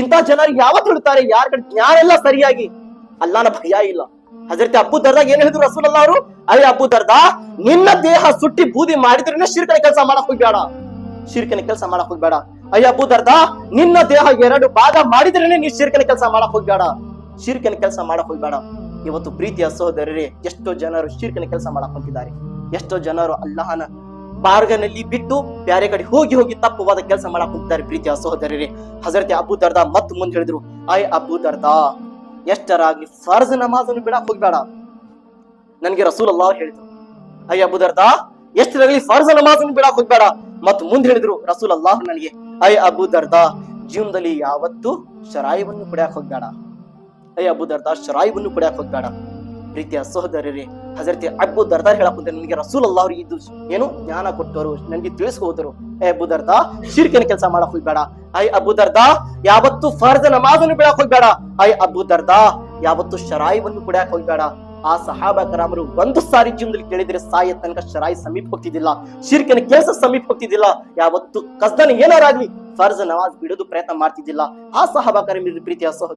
ಇಂಥ ಜನರು ಯಾವತ್ತು ಹೇಳ್ತಾರೆ? ಯಾರ ಕಡೆ ಜ್ಞಾನೆಲ್ಲ ಸರಿಯಾಗಿ? ಅಲ್ಲಾನ ಭಯ ಇಲ್ಲ. ಹಜರತೆ ಅಬ್ಬು ದರ್ದಾಗ ಏನ್ ಹೇಳಿದ್ರು ರಸೂಲಲ್ಲ ಅವರು? ಅಯ್ಯ ಅಬ್ಬು ದರ್ದ, ನಿನ್ನ ದೇಹ ಸುಟ್ಟಿ ಬೂದಿ ಮಾಡಿದ್ರೆ ಶಿರ್ಕನ ಕೆಲಸ ಮಾಡಕ್ ಹೋಗ್ಬೇಡ. ಶಿರ್ಕನ ಕೆಲಸ ಮಾಡಕ್ ಹೋಗ್ಬೇಡ. ಅಯ್ಯ ಅಬ್ಬು ದರ್ದ, ನಿನ್ನ ದೇಹ ಎರಡು ಭಾಗ ಮಾಡಿದ್ರೇನೆ ನೀ ಶಿರ್ಕನ ಕೆಲಸ ಮಾಡಕ್ ಹೋಗ್ಬೇಡ. ಶಿರ್ಕನ ಕೆಲಸ ಮಾಡಕ್ ಹೋಗ್ಬೇಡ. ಇವತ್ತು ಪ್ರೀತಿಯ ಸಹೋದರರೇ, ಎಷ್ಟೋ ಜನರು ಶಿರ್ಕನ ಕೆಲಸ ಮಾಡಕ್ ಹೋಗಿದ್ದಾರೆ. ಎಷ್ಟೋ ಜನರು ಅಲ್ಲಾಹನ ಮಾರ್ಗನಲ್ಲಿ ಬಿಟ್ಟು ಬ್ಯಾರೆ ಕಡೆ ಹೋಗಿ ಹೋಗಿ ತಪ್ಪುವಾದ ಕೆಲಸ ಮಾಡಕ್ ಹೋಗ್ತಾರೆ ಪ್ರೀತಿಯ ಸಹೋದರರೇ. ಹಜರತೆ ಅಬು ದರ್ದ ಮತ್ ಮುಂದೆ ಹೇಳಿದ್ರು ಆಯ್ ಅಬು ದರ್ದ, ಎಷ್ಟರಾಗ್ಲಿ ಫರ್ಜ್ ನಮಾಜನ್ನು ಬಿಡಕ್ ಹೋಗ್ಬೇಡ. ನನ್ಗೆ ರಸೂಲ್ ಅಲ್ಲಾಹ್ ಹೇಳಿದ್ರು ಅಯ್ಯ ಅಬು ದರ್ದ, ಎಷ್ಟರಾಗ್ಲಿ ಫರ್ಜ್ ನಮಾಜನ್ನು ಬಿಡಕ್ ಹೋಗ್ಬೇಡ. ಮತ್ ಮುಂದೆ ಹೇಳಿದ್ರು ರಸೂಲ್ ಅಲ್ಲಾಹ್ ನನಗೆ ಅಯ್ ಅಬು ದರ್ದ, ಜೀವನದಲ್ಲಿ ಯಾವತ್ತು ಶರಾಯವನ್ನು ಕುಡಿಯಕ್ ಹೋಗ್ಬೇಡ. ಅಯ್ಯ ಅಬು ದರ್ದ, ಶರಾಯವನ್ನು ಕುಡಿಯಕ್ ಹೋಗ್ಬೇಡ. ಪ್ರೀತಿಯ ಸಹೋದರರೇ ಹಜರತೆ ಅಬ್ಬು ದರ್ದಾರ್ ಹೇಳಕ್ ಹೋದ್ರೆ ನನಗೆ ರಸೂಲ್ ಅಲ್ಲ ಅವ್ರಿಗೆ ಇದು ಏನು ಜ್ಞಾನ ಕೊಟ್ಟರು ನನಗೆ ತಿಳಿಸ್ಕೋದ್ರು ಏ ಅಬ್ಬು ದರ್ದ, ಶಿರ್ಕಿನ ಕೆಲಸ ಮಾಡಕ್ ಹೋಗ್ಬೇಡ. ಐ ಅಬ್ಬು ದರ್ದ, ಯಾವತ್ತು ಫರ್ಜ್ ನಮಾಜನ್ನು ಬಿಡಕ್ ಹೋಗ್ಬೇಡ. ಐ ಅಬ್ಬು ದರ್ದ, ಯಾವತ್ತು ಶರಾಯಿವನ್ನು ಕುಡಿಯಕ್ ಹೋಗ್ಬೇಡ. ಆ ಸಹಾಬ ಕರಾಮರು ಒಂದು ಸಾರಿ ಜೀವನದಲ್ಲಿ ಕೇಳಿದ್ರೆ ಸಾಯ ತನಕ ಶರಾಯಿ ಸಮೀಪ ಹೋಗ್ತಿದ್ದಿಲ್ಲ, ಶಿರ್ಕಿನ ಕೆಲಸ ಸಮೀಪ ಹೋಗ್ತಿದ್ದಿಲ್ಲ. ಯಾವತ್ತು ಕಸ್ದನ ಏನಾರಾಗ್ಲಿ, ಫರ್ಜ್ ನಮಾಜ್ ಬಿಡೋದು ಪ್ರಯತ್ನ ಮಾಡ್ತಿದ್ದಿಲ್ಲ. ಆ ಸಹಾಬ ಕರಾಮಿರ ಪ್ರೀತಿಯ ಸಹ